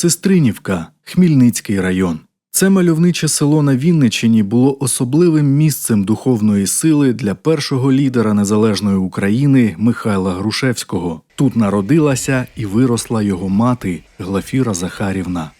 Сестринівка, Хмільницький район. Це мальовниче село на Вінничині було особливим місцем духовної сили для першого лідера незалежної України Михайла Грушевського. Тут народилася і виросла його мати Глафіра Захарівна.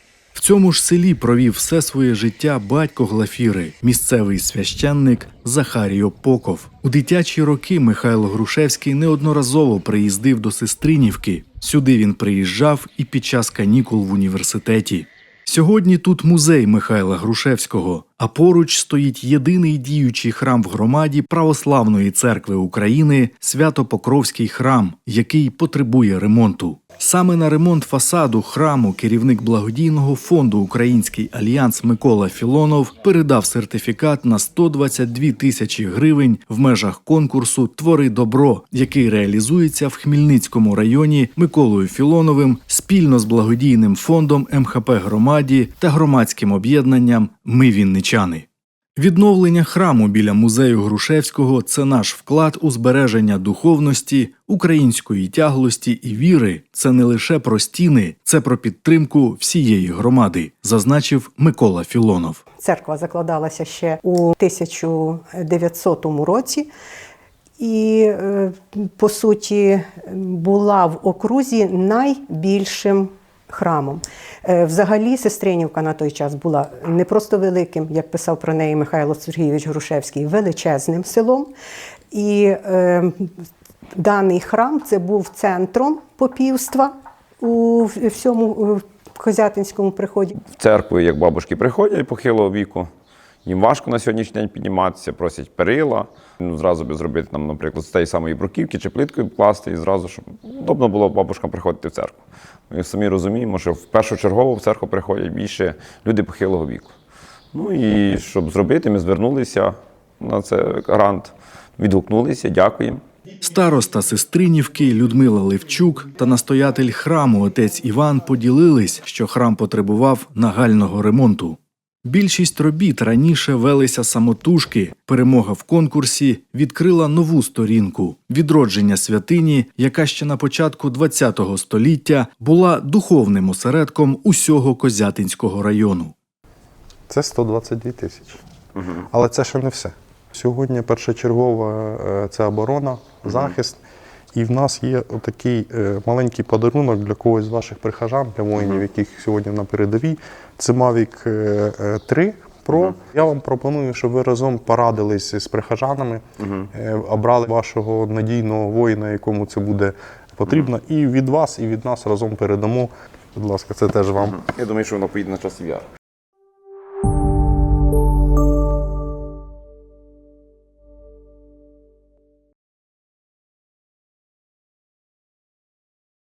В цьому ж селі провів все своє життя батько Глафіри, місцевий священник Захарій Поков. У дитячі роки Михайло Грушевський неодноразово приїздив до Сестринівки. Сюди він приїжджав і під час канікул в університеті. Сьогодні тут музей Михайла Грушевського, а поруч стоїть єдиний діючий храм в громаді Православної церкви України Свято-Покровський храм, який потребує ремонту. Саме на ремонт фасаду храму керівник благодійного фонду Український альянс Микола Філонов передав сертифікат на 122 тисячі гривень в межах конкурсу Твори добро, який реалізується в Хмільницькому районі Миколою Філоновим спільно з благодійним фондом МХП громаді та громадським об'єднанням Ми Вінничани. Відновлення храму біля музею Грушевського це наш вклад у збереження духовності, української тяглості і віри. Це не лише про стіни, це про підтримку всієї громади, зазначив Микола Філонов. Церква закладалася ще у 1900 році. І, е, по суті, була в окрузі найбільшим храмом. Е, Взагалі, Сестринівка на той час була не просто великим, як писав про неї Михайло Сергійович Грушевський, величезним селом. І е, даний храм це був центром попівства у всьому е, Козятинському приході. в церкву, як бабушки приходять похилого віку. Їм важко на сьогоднішній день підніматися, просять перила. Ну, зразу би зробити нам, наприклад, з тієї самої бруківки чи плиткою класти, і зразу, щоб удобно було бабушкам приходити в церкву. Ми самі розуміємо, що в першочергово в церкву приходять більше люди похилого віку. Ну і щоб зробити, ми звернулися на це грант, відгукнулися, дякуємо. Староста Сестринівки Людмила Левчук та настоятель храму отець Іван поділились, що храм потребував нагального ремонту. Більшість робіт раніше велися самотужки. Перемога в конкурсі відкрила нову сторінку відродження святині, яка ще на початку ХХ століття була духовним осередком усього Козятинського району. Це 122 тисячі. Але це ще не все. Сьогодні першочергова це оборона, захист. І в нас є отакий е, маленький подарунок для когось з ваших прихожан, для воїнів, яких сьогодні на передовій. Це Mavic е, е, 3 Pro. Я вам пропоную, щоб ви разом порадились з прихожанами, е, обрали вашого надійного воїна, якому це буде потрібно. І від вас, і від нас разом передамо. Будь ласка, це теж вам. Я думаю, що воно поїде на час яр.